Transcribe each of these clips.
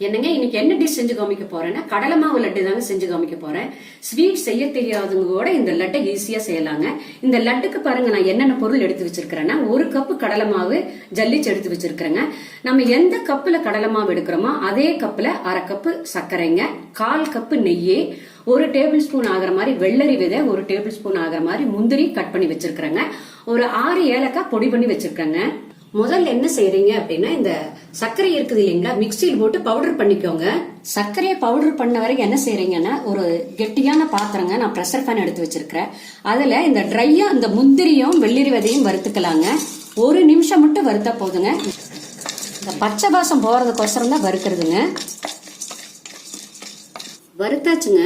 என்னங்க இன்னைக்கு என்ன டிஷ் செஞ்சு காமிக்க போறேன்னா கடலை மாவு லட்டு தாங்க செஞ்சு காமிக்க போறேன். ஸ்வீட் செய்ய தெரியாதவங்க கூட இந்த லட்டை ஈஸியா செய்யலாங்க. இந்த லட்டுக்கு பாருங்க நான் என்னென்ன பொருள் எடுத்து வச்சிருக்கிறேன்னா ஒரு கப்பு கடலை மாவு ஜல்லிச்சு எடுத்து வச்சிருக்கிறேங்க. நம்ம எந்த கப்புல கடலை மாவு எடுக்கிறோமோ அதே கப்புல அரை கப்பு சர்க்கரைங்க கால் கப்பு நெய்யே ஒரு டேபிள் ஸ்பூன் ஆகிற மாதிரி வெள்ளரி விதை ஒரு டேபிள் ஸ்பூன் ஆகிற மாதிரி முந்திரி கட் பண்ணி வச்சிருக்கிறேங்க. ஒரு ஆறு ஏலக்காய் பொடி பண்ணி வச்சிருக்கேங்க. முதல்ல என்ன செய்யறீங்க அப்படின்னா இந்த சர்க்கரை இருக்குது இல்லைங்களா மிக்சியில் போட்டு பவுடர் பண்ணிக்கோங்க. சர்க்கரையை பவுடர் பண்ண வரைக்கும் என்ன செய்யறீங்கன்னா ஒரு கெட்டியான பாத்திரங்க நான் ப்ரெஷர் ஃபேன் எடுத்து வச்சிருக்கிறேன். அதுல இந்த ட்ரையா இந்த முந்திரியும் வெள்ளரி விதையும் வறுத்துக்கலாங்க. ஒரு நிமிஷம் மட்டும் வறுத்தா போதுங்க. இந்த பச்சை பாசம் போறதுக்கோசரம் தான் வறுக்கிறதுங்க. வறுத்தாச்சுங்க.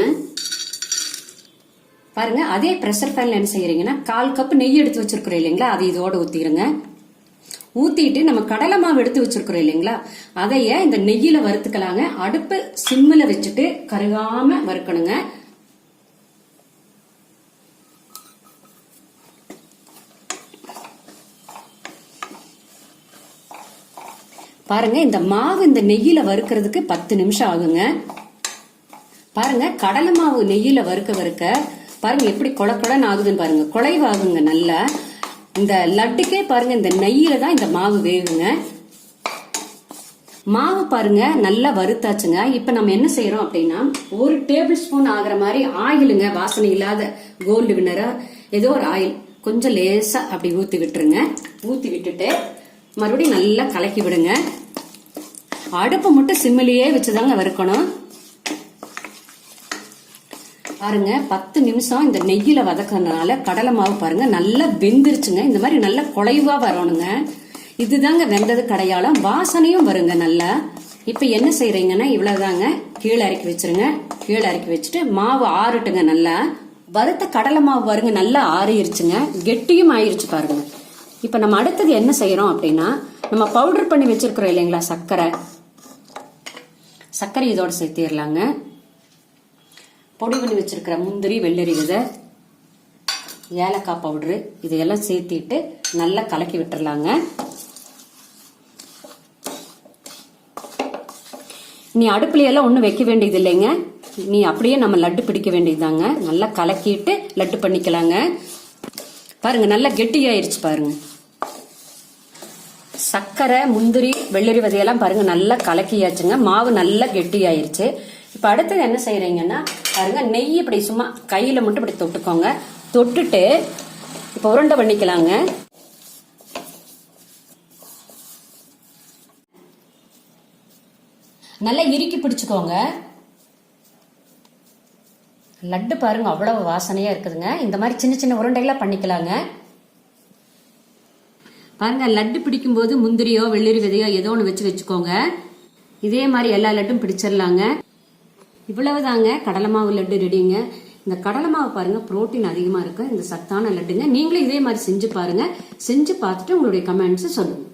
பாருங்க அதே ப்ரெஷர் ஃபேன்ல என்ன செய்யறீங்கன்னா கால் கப் நெய் எடுத்து வச்சிருக்கிறோம் இல்லைங்களா அது இதோட ஊத்திடுங்க ஊத்திட்டு நம்ம கடலை மாவு எடுத்து வச்சிருக்கிறோம் இல்லைங்களா? அதைய இந்த நெய்யில வறுத்துக்கலாங்க. அடுப்பு சிம்மில் வச்சுட்டு கருகாம வறுக்கணுங்க. பாருங்க இந்த மாவு இந்த நெய்யில வறுக்கிறதுக்கு பத்து நிமிஷம் ஆகுங்க. பாருங்க கடலை மாவு நெய்யில வறுக்க வறுக்க பாருங்க எப்படி கொல கொலன்னு ஆகுதுன்னு பாருங்க. குலைவாகுங்க நல்லா. இந்த லட்டுக்கே பாருங்க இந்த நெய்யில தான் இந்த மாவு வேகுங்க. மாவு பாருங்க நல்லா வறுத்தாச்சுங்க. இப்ப நம்ம என்ன செய்யறோம் அப்படின்னா ஒரு டேபிள் ஸ்பூன் ஆகுற மாதிரி ஆயிலுங்க வாசனை இல்லாத கோல்டு வினரா ஏதோ ஒரு ஆயில். கொஞ்சம் லேசா அப்படி ஊத்தி விட்டுருங்க. ஊத்தி விட்டுட்டு மறுபடியும் நல்லா கலக்கி விடுங்க. அடுப்பு மட்டும் சிம்மிலேயே வச்சுதாங்க வறுக்கணும். பாருங்க பத்து நிமிஷம் இந்த நெய்யில வதக்கறதுனால கடலை மாவு பாருங்க நல்லா வெந்துருச்சுங்க. இந்த மாதிரி நல்லா குலைவா வரணுங்க. இதுதாங்க வெந்தது கடையாளம். வாசனையும் வருங்க நல்லா. இப்ப என்ன செய்யறீங்கன்னா இவ்வளவுதாங்க. கீழே இறக்கி வச்சிருங்க. கீழே இறக்கி வச்சுட்டு மாவு ஆறட்டுங்க நல்லா. வறுத்த கடலை மாவு பாருங்க நல்லா ஆறிடுச்சுங்க கெட்டியும் ஆயிருச்சு பாருங்க. இப்ப நம்ம அடுத்தது என்ன செய்யறோம் அப்படின்னா நம்ம பவுடர் பண்ணி வச்சிருக்கிறோம் இல்லைங்களா சர்க்கரை. சர்க்கரை இதோட சேர்த்திடலாங்க பொடி பண்ணி வச்சுருக்கிற முந்திரி வெள்ளரி விதை ஏலக்காய் பவுடரு இதையெல்லாம் சேர்த்திட்டு நல்லா கலக்கி விட்டுறலாங்க. நீ அடுப்புலையெல்லாம் ஒன்றும் வைக்க வேண்டியது இல்லைங்க நீ அப்படியே நம்ம லட்டு பிடிக்க வேண்டியதுதாங்க. நல்லா கலக்கிட்டு லட்டு பண்ணிக்கலாங்க. பாருங்க நல்லா கெட்டியாயிருச்சு பாருங்க. சர்க்கரை முந்திரி வெள்ளரி விதையெல்லாம் பாருங்க நல்லா கலக்கியாச்சுங்க. மாவு நல்லா கெட்டியாயிருச்சு. இப்போ அடுத்தது என்ன செய்யறீங்கன்னா பாருங்க நெய் இப்படி சும்மா கையில மட்டும் இப்படி தொட்டுக்கோங்க. தொட்டுட்டு இப்ப உருண்டை பண்ணிக்கலாங்க. நல்லா இறுக்கி பிடிச்சுக்கோங்க. லட்டு பாருங்க அவ்வளவு வாசனையா இருக்குதுங்க. இந்த மாதிரி சின்ன சின்ன உருண்டைகளா பண்ணிக்கலாங்க. பாருங்க லட்டு பிடிக்கும்போது முந்திரியோ வெள்ளரி விதையோ ஏதோ ஒன்று வச்சு வச்சுக்கோங்க. இதே மாதிரி எல்லா லட்டும் பிடிச்சிடலாங்க இவ்வளவுதாங்க கடலை மாவு லட்டு ரெடிங்க. இந்த கடலை மாவு பாருங்க புரோட்டீன் அதிகமாக இருக்கு. இந்த சத்தான லட்டுங்க. நீங்களும் இதே மாதிரி செஞ்சு பாருங்க. செஞ்சு பார்த்துட்டு உங்களுடைய கமெண்ட்ஸ் சொல்லுங்க.